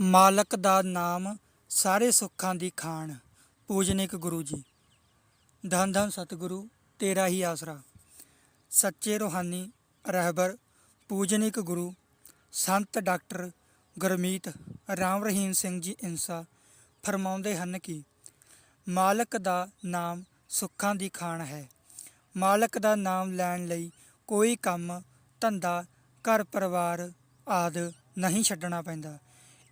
ਮਾਲਕ ਦਾ ਨਾਮ ਸਾਰੇ ਸੁੱਖਾਂ ਦੀ ਖਾਣ। ਪੂਜਨਿਕ ਗੁਰੂ ਜੀ। ਧੰਨ ਧੰਨ ਸਤਿਗੁਰੂ, ਤੇਰਾ ਹੀ ਆਸਰਾ। ਸੱਚੇ ਰੂਹਾਨੀ ਰਹਿਬਰ, ਪੂਜਨਿਕ ਗੁਰੂ, ਸੰਤ ਡਾਕਟਰ ਗੁਰਮੀਤ ਰਾਮ ਰਹੀਮ ਸਿੰਘ ਜੀ ਇੰਸਾ ਫਰਮਾਉਂਦੇ ਹਨ ਕਿ ਮਾਲਕ ਦਾ ਨਾਮ ਸੁੱਖਾਂ ਦੀ ਖਾਣ ਹੈ। ਮਾਲਕ ਦਾ ਨਾਮ ਲੈਣ ਲਈ ਕੋਈ ਕੰਮ, ਧੰਦਾ ਘਰ ਪਰਿਵਾਰ ਆਦਿ ਨਹੀਂ ਛੱਡਣਾ ਪੈਂਦਾ।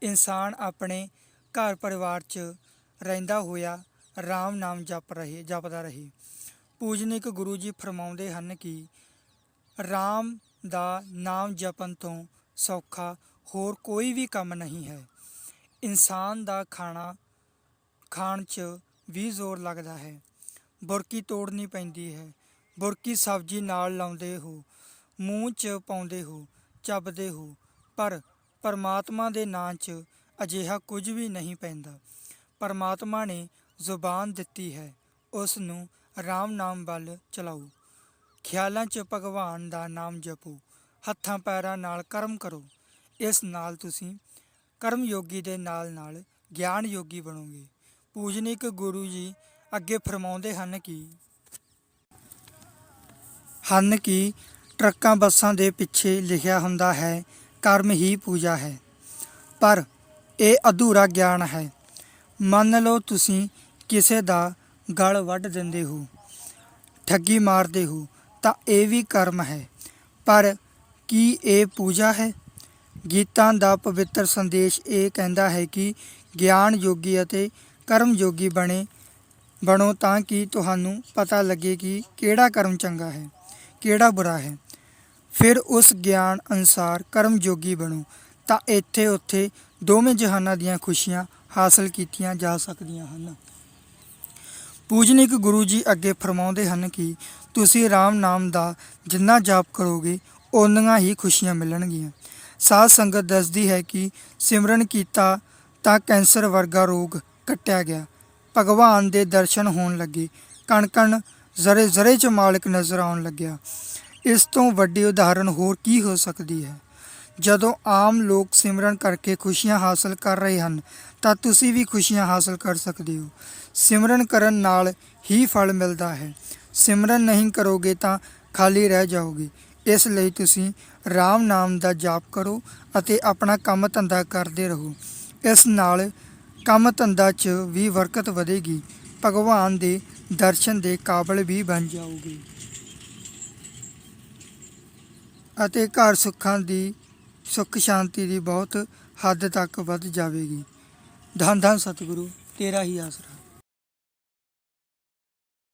ਇਨਸਾਨ ਆਪਣੇ ਘਰ ਪਰਿਵਾਰ 'ਚ ਰਹਿੰਦਾ ਹੋਇਆ RAM ਨਾਮ ਜਪ ਰਹੇ, ਜਪਦਾ ਰਹੇ। ਪੂਜਨਿਕ ਗੁਰੂ ਜੀ ਫਰਮਾਉਂਦੇ ਹਨ ਕਿ RAM ਦਾ ਨਾਮ ਜਪਣ ਤੋਂ ਸੌਖਾ ਹੋਰ ਕੋਈ ਵੀ ਕੰਮ ਨਹੀਂ ਹੈ। ਇਨਸਾਨ ਦਾ ਖਾਣਾ, ਖਾਣ 'ਚ ਵੀ ਜ਼ੋਰ ਲੱਗਦਾ ਹੈ। ਬੁਰਕੀ ਤੋੜਨੀ ਪੈਂਦੀ ਹੈ। ਬੁਰਕੀ ਸਬਜ਼ੀ ਨਾਲ ਲਾਉਂਦੇ ਹੋ, ਮੂੰਹ 'ਚ ਪਾਉਂਦੇ ਹੋ, ਚੱਬਦੇ ਹੋ, ਪਰ ਪਰਮਾਤਮਾ ਦੇ ਨਾਂ 'ਚ ਅਜਿਹਾ ਕੁਝ ਵੀ ਨਹੀਂ ਪੈਂਦਾ। ਪਰਮਾਤਮਾ ਨੇ ਜ਼ੁਬਾਨ ਦਿੱਤੀ ਹੈ, ਉਸ ਨੂੰ ਰਾਮ ਨਾਮ ਵੱਲ ਚਲਾਓ। ਖਿਆਲਾਂ 'ਚ ਭਗਵਾਨ ਦਾ ਨਾਮ ਜਪੋ। ਹੱਥਾਂ ਪੈਰਾਂ ਨਾਲ ਕਰਮ ਕਰੋ। ਇਸ ਨਾਲ ਤੁਸੀਂ ਕਰਮ ਯੋਗੀ ਦੇ ਨਾਲ ਨਾਲ ਗਿਆਨ ਯੋਗੀ ਬਣੋਗੇ। ਪੂਜਨਿਕ ਗੁਰੂ ਜੀ ਅੱਗੇ ਫਰਮਾਉਂਦੇ ਹਨ ਕਿ ਹਨ ਕਿ ਟਰੱਕਾਂ ਬੱਸਾਂ ਦੇ ਪਿੱਛੇ ਲਿਖਿਆ ਹੁੰਦਾ ਹੈ ਕਰਮ ਹੀ ਪੂਜਾ ਹੈ। ਪਰ ਇਹ ਅਧੂਰਾ ਗਿਆਨ ਹੈ। ਮੰਨ ਲਓ ਤੁਸੀਂ ਕਿਸੇ ਦਾ ਗਲ ਵੱਢ ਦਿੰਦੇ ਹੋ, ਠੱਗੀ ਮਾਰਦੇ ਹੋ, ਤਾਂ ਇਹ ਵੀ ਕਰਮ ਹੈ। ਪਰ ਕੀ ਇਹ ਪੂਜਾ ਹੈ? ਗੀਤਾਂ ਦਾ ਪਵਿੱਤਰ ਸੰਦੇਸ਼ ਇਹ ਕਹਿੰਦਾ ਹੈ ਕਿ ਗਿਆਨ ਯੋਗੀ ਅਤੇ ਕਰਮ ਯੋਗੀ ਬਣੇ, ਬਣੋ ਤਾਂ ਕਿ ਤੁਹਾਨੂੰ ਪਤਾ ਲੱਗੇ ਕਿ ਕਿਹੜਾ ਕਰਮ ਚੰਗਾ ਹੈ, ਕਿਹੜਾ ਬੁਰਾ ਹੈ। ਫਿਰ ਉਸ ਗਿਆਨ ਅਨੁਸਾਰ ਕਰਮਯੋਗੀ ਬਣੋ, ਤਾਂ ਇੱਥੇ ਉੱਥੇ ਦੋਵੇਂ ਜਹਾਨਾਂ ਦੀਆਂ ਖੁਸ਼ੀਆਂ ਹਾਸਲ ਕੀਤੀਆਂ ਜਾ ਸਕਦੀਆਂ ਹਨ। ਪੂਜਨਿਕ ਗੁਰੂ ਜੀ ਅੱਗੇ ਫਰਮਾਉਂਦੇ ਹਨ ਕਿ ਤੁਸੀਂ RAM ਨਾਮ ਦਾ ਜਿੰਨਾ ਜਾਪ ਕਰੋਗੇ, ਓਨੀਆਂ ਹੀ ਖੁਸ਼ੀਆਂ ਮਿਲਣਗੀਆਂ। ਸਾਧ ਸੰਗਤ ਦੱਸਦੀ ਹੈ ਕਿ ਸਿਮਰਨ ਕੀਤਾ ਤਾਂ ਕੈਂਸਰ ਵਰਗਾ ਰੋਗ ਕੱਟਿਆ ਗਿਆ। ਭਗਵਾਨ ਦੇ ਦਰਸ਼ਨ ਹੋਣ ਲੱਗੇ ਕਣ ਕਣ ਜ਼ਰੇ ਜ਼ਰੇ ਚ ਮਾਲਕ ਨਜ਼ਰ ਆਉਣ ਲੱਗਿਆ। ਇਸ ਤੋਂ ਵੱਡੀ ਉਦਾਹਰਨ ਹੋਰ ਕੀ ਹੋ ਸਕਦੀ ਹੈ? ਜਦੋਂ ਆਮ ਲੋਕ ਸਿਮਰਨ ਕਰਕੇ ਖੁਸ਼ੀਆਂ ਹਾਸਲ ਕਰ ਰਹੇ ਹਨ, ਤਾਂ ਤੁਸੀਂ ਵੀ ਖੁਸ਼ੀਆਂ ਹਾਸਲ ਕਰ ਸਕਦੇ ਹੋ। ਸਿਮਰਨ ਕਰਨ ਨਾਲ ਹੀ ਫਲ ਮਿਲਦਾ ਹੈ। ਸਿਮਰਨ ਨਹੀਂ ਕਰੋਗੇ ਤਾਂ ਖਾਲੀ ਰਹਿ ਜਾਓਗੇ। ਇਸ ਲਈ ਤੁਸੀਂ RAM ਨਾਮ ਦਾ ਜਾਪ ਕਰੋ ਅਤੇ ਆਪਣਾ ਕੰਮ ਧੰਦਾ ਕਰਦੇ ਰਹੋ। ਇਸ ਨਾਲ ਕੰਮ ਧੰਦਾ 'ਚ ਵੀ ਬਰਕਤ ਵਧੇਗੀ। ਭਗਵਾਨ ਦੇ ਦਰਸ਼ਨ ਦੇ ਕਾਬਲ ਵੀ ਬਣ ਜਾਓਗੇ। ਅਤੇ ਘਰ ਸੁੱਖਾਂ ਦੀ, ਸੁੱਖ ਸ਼ਾਂਤੀ ਦੀ ਬਹੁਤ ਹੱਦ ਤੱਕ ਵੱਧ ਜਾਵੇਗੀ। ਧੰਨ ਧੰਨ ਸਤਿਗੁਰੂ, ਤੇਰਾ ਹੀ ਆਸਰਾ।